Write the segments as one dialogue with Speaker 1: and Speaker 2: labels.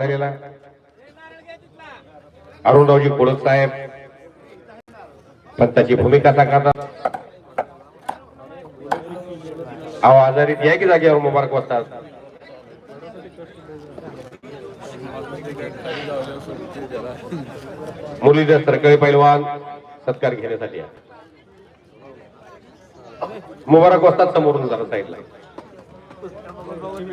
Speaker 1: झालेला. आहे अरुणरावजी कोळक साहेब पंताची भूमिका साकारतात अहो आजारी या की जागेवर मुबारक वाजतात मुलीचा सरकळी पैलवान सत्कार घेण्यासाठी मुबारक वाजतात समोरून जरा साईडला.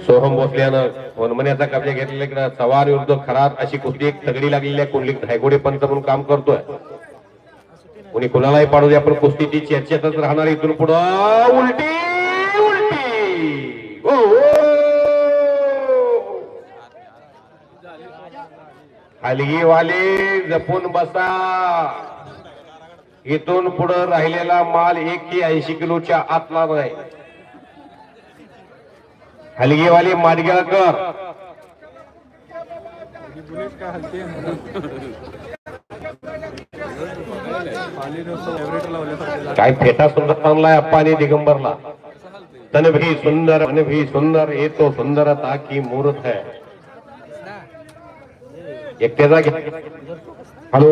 Speaker 1: सोहम भोसल्यानं वनमन्याचा कब्जा घेतलेला इकडं चव्हाण विरुद्ध खरात अशी कुस्ती एक तगडी लागलेली आहे. कुंडली धायगोडे पंत म्हणून काम करतोय. कोणी कुणालाही पाडू द्या आपण कुस्तीची चर्चेतच राहणार इथून पुढं उलटी उलटी. ओ, हलगीवाले जपून बसा. इथून पुढं राहिलेला माल एकशे ऐंशी किलोच्या आतला नाही. हलगीवाले माडगेळकर काय फेटा सुंदर आणलाय अप्पाने दिगंबरला. तन भी सुंदर, मन भी सुंदर ये तो सुंदरता की मूर्त है. एकट्याचा घ्या. हॅलो,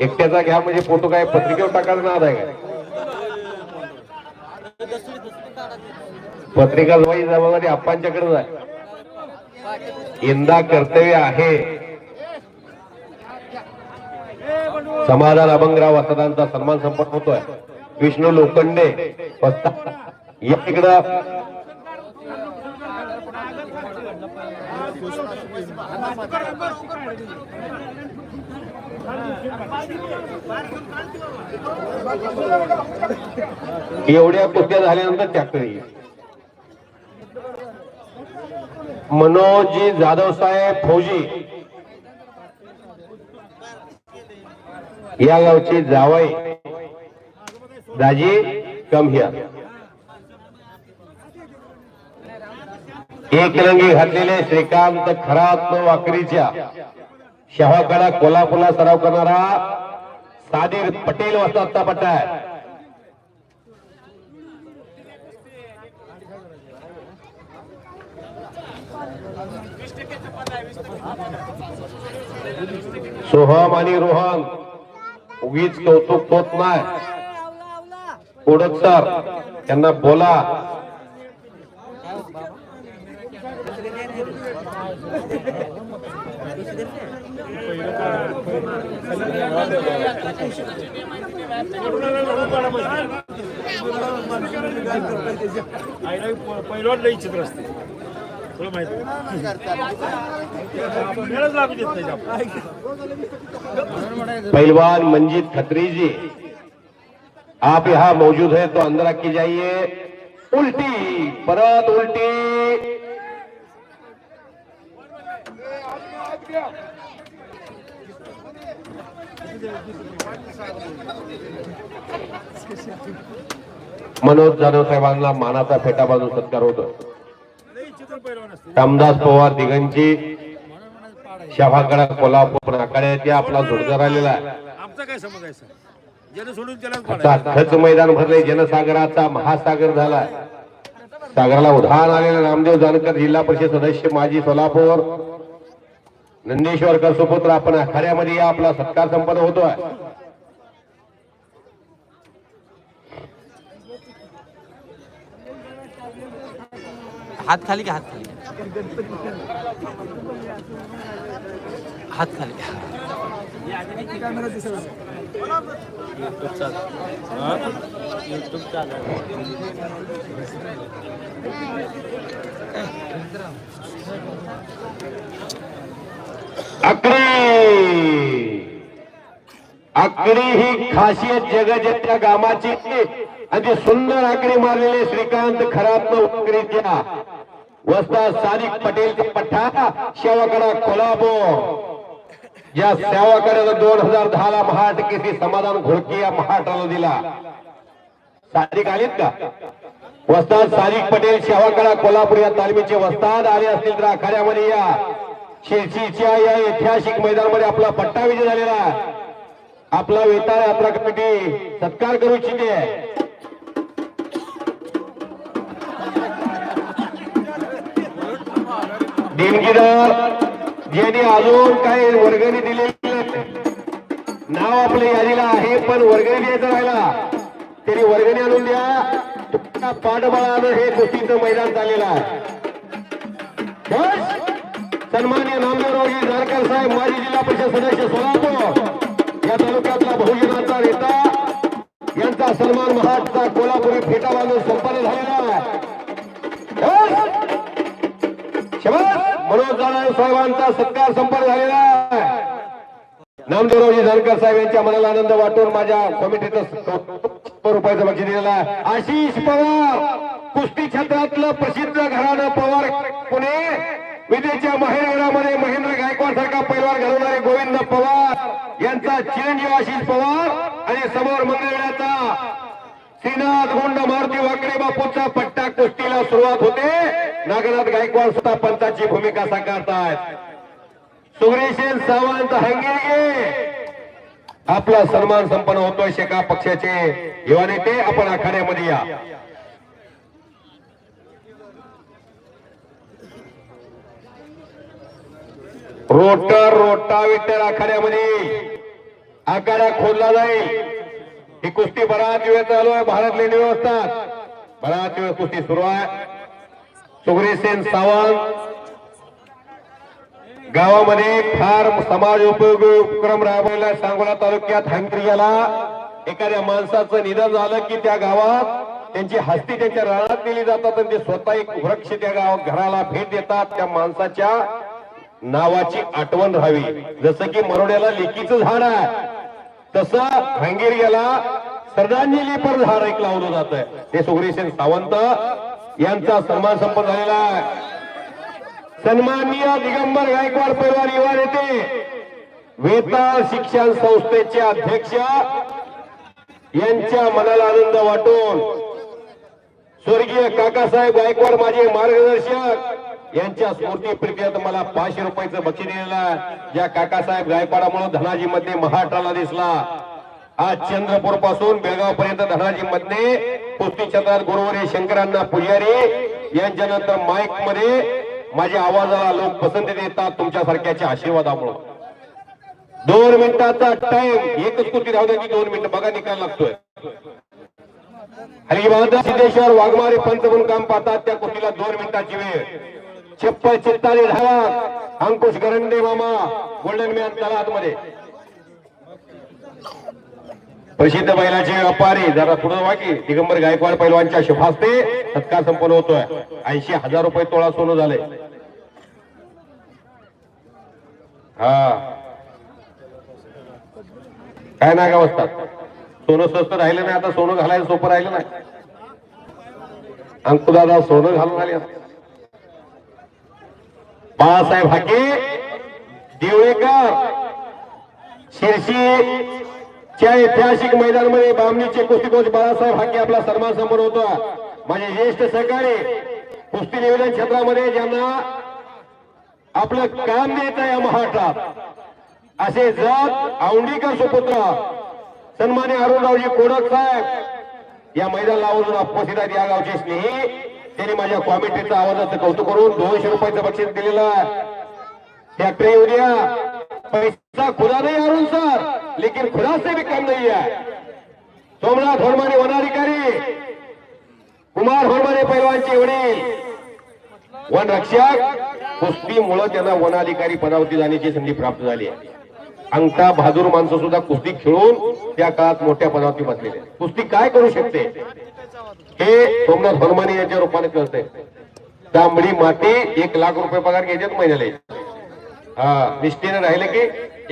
Speaker 1: एकट्याचा घ्या म्हणजे फ़ोटो काय पत्रिकेवर टाकायचा नाद आहे काय पत्रिका जवळ जबाबदारी आप्पांच्याकडे आहे यंदा कर्तव्य आहे. समाधान अभंगराव वसदांचा सन्मान संपन्न होतोय. विष्णू लोखंडे या इकडं. एवढ्या कुस्त्या झाल्यानंतर ट्रॅक्टर येईल. मनोजी जाधव साहेब फौजी. या गावचे जावई. दाजी कम हिअर एक रंगी घातलेले श्रीकांत खरात वाकरीच्या. शहाकडा कोल्हापूरला सराव करणारा सादिर पटेल वाजता पट्टा आहे. सोहम आणि रोहन उगीच कौतुक होत नाही. उडत सर त्यांना बोला.
Speaker 2: पहिलं लई चित्र असते. तुला माहिती वेळच लागू देत नाही.
Speaker 1: पहलवान मंजीत खत्री जी आप यहाँ मौजूद है तो अंदर रखी जाइए। उल्टी परत उल्टी। मनोज जाधव साहेबांना मानाचा फेटा बांधून सत्कार होतो रामदास पवार दिगंची शहागडा कोल्हापूर आखाड्यात आपला जोडदार आलेला आहे. मैदान भरले जनसागराचा महासागर झाला. सागराला उधाण आलेले रामदेव जानकर जिल्हा परिषद सदस्य माजी सोलापूर. नंदेश्वरकर सुपुत्र आपण आखाड्यामध्ये आपला सत्कार संपन्न होतोय.
Speaker 3: हात खाली का हात खाली हात खाली
Speaker 1: आकडी आकडी ही खासियत जगजत्या गामाची आणि सुंदर आकडी मारलेले श्रीकांत खराब उकरीच्या वस्ता सादिक पटेल पठ्ठा शेवाकडा कोल्हापूर. या सेवाकडे दोन हजार दहा ला महाट किती समाधान घोडके या महाटाला दिला. सादिक आलीत का? वस्ताद सादिक पटेल शेवाकडा कोल्हापूर या तालमीचे वस्ताद आले असतील तर आखाड्यामध्ये या. शिरशीच्या या ऐतिहासिक मैदानामध्ये आपला पट्टा विजय झालेला. आपला वेताळ यात्रा कमिटी सत्कार करू इच्छिते. देणगीदार ज्यांनी अजून काही वर्गणी दिलेली नाव आपल्या यादीला आहे पण वर्गणी द्यायचं राहिला. तरी वर्गणी आणून द्या. पाठबळानं हे कुस्तीचं मैदान झालेलं आहे. सन्मान्य नामदेवरावजी जारकर साहेब माजी जिल्हा परिषद सदस्य सोलापूर. या तालुक्यातला बहुजनाचा नेता. यांचा सन्मान महाराजचा कोल्हापुरी फेटा बांधून संपन्न झालेला आहे. शबास. मनोज जाधव साहेबांचा सत्कार संपन्न झालेला आहे नामदेवरावजी धनकर साहेब यांच्या मनाला आनंद वाटून माझ्या कमिटीचं रुपयाचा रुपयाचं बक्षीस दिलेलं आशिष पवार कुस्ती क्षेत्रातलं प्रसिद्ध घराणं पवार पुणे विजेच्या माहेरघरामध्ये महेंद्र गायकवाड सारखा पैलवान घडवणारे गोविंद पवार यांचा चिरंजीव आशिष पवार आणि समोर मंगळवेळाचा श्रीनाथ गुंड मारुती वाकडे बापूचा पट्टा कुस्तीला सुरुवात होते. नागनाथ गायकवाड सुद्धा पंचाची भूमिका साकारतायत सुग्रेशन सावंत हंगेगे. आपला सन्मान संपन्न होतोय शेका पक्षाचे. युवा नेते आपण आखाड्यामध्ये या. रोटर रोटावेटर आखाड्यामध्ये. आखाडा खोदला जाईल. ही कुस्ती बराच वेळ चालू आहे भारत लेणी व्यवस्था बराच वेळ कुस्ती सुरू आहे. सुग्रीसेन सावंत गावामध्ये फार समाज उपयोगी उपक्रम राबवला सांगोला तालुक्यात हंक्रियाला एखाद्या माणसाचं निधन झालं की त्या गावात त्यांची हस्ती त्यांच्या रानात दिली जातात आणि ते स्वतः एक वृक्ष त्या गावात घराला भेट देतात. त्या माणसाच्या नावाची आठवण राहावी. जसं की मरोड्याला लेकीचं झाड आहे. तसं हंगेरियाला श्रद्धांजली पर झाड एक लावलं जात आहे ते सुग्रीसेन सावंत यांचा सन्मान संपन्न झालेला आहे. सन्माननीय दिगंबर गायकवाड परिवार युवा नेते वेताळ शिक्षण संस्थेचे अध्यक्ष यांच्या मनाला आनंद वाटून स्वर्गीय काकासाहेब गायकवाड माझे मार्गदर्शक यांच्या स्मृती प्रीत्यर्थ मला पाचशे रुपयाचं बक्षीस दिलेलं या ज्या काकासाहेब म्हणून धनाजी मध्ये महाराष्ट्राला दिसला. आज चंद्रपूरपासून बेळगाव पर्यंत धनाजी मध्ये कुस्ती क्षेत्रात गुरुवारी शंकरांना पुजारी. यांच्यानंतर माईकमध्ये माझ्या आवाजाला लोक पसंती देतात तुमच्यासारख्याच्या आशीर्वादामुळे. दोन मिनिटाचा टाइम एकच कुस्ती राहू की दोन मिनिटं. बघा निकाल लागतोय. हरिबांधा सिद्धेश्वर वाघमारे पंच म्हणून काम पाहतात. त्या कुस्तीला दोन मिनिटाची वेळ. छप्पन चित्तारी धावा अंकुश गरंडे मामा गोल्डन मॅन तलात मध्ये प्रसिद्ध बैलाचे व्यापारी जरा पुढे वाकी. दिगंबर गायकवाड पैलवानच्या शुभास्ते. सत्कार संपन्न होतोय. ऐंशी हजार रुपये तोळा सोनं झाले हा. काय नागा बसतात सोनं स्वस्त राहिलं नाही आता सोनं घालायला सोपं राहिलं नाही. अंकुदादा सोनं घालून आले बाळासाहेब हाके देवळेकर शिरशीच्या ऐतिहासिक मैदानामध्ये बामणीचे कुस्ती कोच बाळासाहेब हाके आपला सन्मान समोर होता. माझे ज्येष्ठ सहकारी कुस्ती निवेदन क्षेत्रामध्ये ज्यांना आपलं काम द्यायचं या महाराष्ट्रात असे जात औंडीकर सुपुत्र सन्मान्य अरुणरावजी कोडक साहेब या मैदान अजून उपस्थित आहेत या गावचे स्नेही त्यांनी माझ्या कॉमिटीचं आवाजाचं कौतुक करून दोनशे रुपयाचं बक्षीस दिलेलं आहे. ट्रॅक्टर येऊ द्या. पैसा खुदा नाही अरुण सर. लेकिन खुदा से भी कम नहीं है सोमनाथ होरमाने वनाधिकारी. कुमार होरमाने पैलवानचे वडील. वन रक्षक. कुस्तीमुळं त्यांना वनाधिकारी पदावरती जाण्याची संधी प्राप्त झाली आहे. अंगठा बहादूर माणसं सुद्धा कुस्ती खेळून त्या काळात मोठ्या पदावरती बसलेले कुस्ती काय करू शकते? हे सोमनाथ हनुमाने यांच्या रूपाने कळते तांबडी माती एक लाख रुपये पगार घ्यायचे महिन्याला हा निष्ठेने राहिले की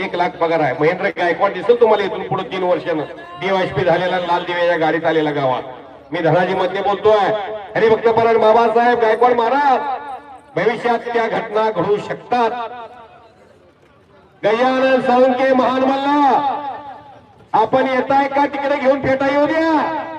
Speaker 1: एक लाख पगार आहे. महेंद्र गायकवाड दिसेल तुम्हाला इथून पुढे तीन वर्षानं. डीवायसपी झालेला लाल दिव्याच्या गाडीत आलेला गावात. मी धनाजी मध्ये बोलतोय. अरे भक्त परायण बाबासाहेब गायकवाड महाराज भविष्यात त्या घटना घडू शकतात. गजानन साळुंके महान मल्ला आपण येताय का? तिकडे घेऊन फेटा येऊ द्या.